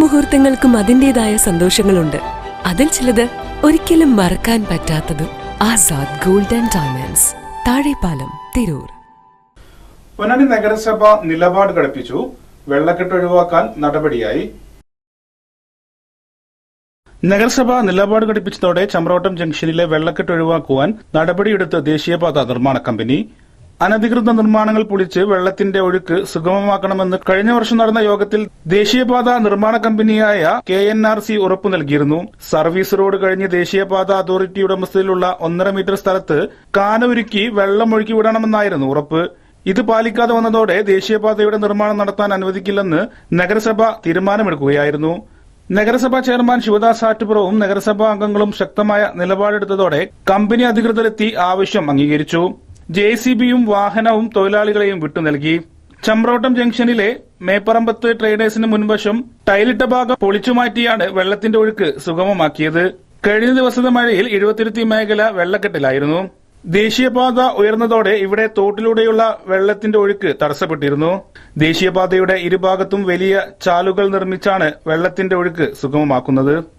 മുഹൂർത്തങ്ങൾക്കും അതിന്റെതായ സന്തോഷങ്ങളുണ്ട്. അതിൽ ചിലത് ഒരിക്കലും മറക്കാൻ പറ്റാത്തതും Azad gold and diamonds Thazhepalam Tirur. Ponnani നഗരസഭ നിലപാട് ഘടിപ്പിച്ചു. വെള്ളക്കെട്ട് ഒഴിവാക്കാൻ നടപടിയായി. നഗരസഭ നിലപാട് ഘടിപ്പിച്ചതോടെ ചമ്രോട്ടം ജംഗ്ഷനിലെ വെള്ളക്കെട്ട് ഒഴിവാക്കുവാൻ നടപടിയെടുത്ത് ദേശീയപാത നിർമ്മാണ കമ്പനി അനധികൃത നിർമ്മാണങ്ങൾ പൊളിച്ച് വെള്ളത്തിന്റെ ഒഴുക്ക് സുഗമമാക്കണമെന്ന് കഴിഞ്ഞ വർഷം നടന്ന യോഗത്തിൽ ദേശീയപാത നിർമ്മാണ കമ്പനിയായ കെ എൻ ആർ സി ഉറപ്പു നൽകിയിരുന്നു. സർവീസ് റോഡ് കഴിഞ്ഞ് ദേശീയപാത അതോറിറ്റി ഉടമസ്ഥതയിലുള്ള ഒന്നര മീറ്റർ സ്ഥലത്ത് കാനൊരുക്കി വെള്ളം ഒഴുക്കി വിടണമെന്നായിരുന്നു ഉറപ്പ്. ഇത് പാലിക്കാതെ വന്നതോടെ ദേശീയപാതയുടെ നിർമ്മാണം നടത്താൻ അനുവദിക്കില്ലെന്ന് നഗരസഭ തീരുമാനമെടുക്കുകയായിരുന്നു. നഗരസഭാ ചെയർമാൻ ശിവദാസ് ആറ്റുപുറവും നഗരസഭാ അംഗങ്ങളും ശക്തമായ നിലപാടെടുത്തതോടെ കമ്പനി അധികൃതരെത്തി ആവശ്യം അംഗീകരിച്ചു. ജെ സി ബിയും വാഹനവും തൊഴിലാളികളെയും വിട്ടു നൽകി. ചമ്രോട്ടം ജംഗ്ഷനിലെ മേപ്പറമ്പത്ത് ട്രേഡേഴ്സിന് മുൻവശം ടൈലിട്ട ഭാഗം പൊളിച്ചുമാറ്റിയാണ് വെള്ളത്തിന്റെ ഒഴുക്ക് സുഗമമാക്കിയത്. കഴിഞ്ഞ ദിവസത്തെ മഴയിൽ എഴുപത്തിരുത്തി മേഖല വെള്ളക്കെട്ടിലായിരുന്നു. ദേശീയപാത ഉയർന്നതോടെ ഇവിടെ തോട്ടിലൂടെയുള്ള വെള്ളത്തിന്റെ ഒഴുക്ക് തടസ്സപ്പെട്ടിരുന്നു. ദേശീയപാതയുടെ ഇരുഭാഗത്തും വലിയ ചാലുകൾ നിർമ്മിച്ചാണ് വെള്ളത്തിന്റെ ഒഴുക്ക് സുഗമമാക്കുന്നത്.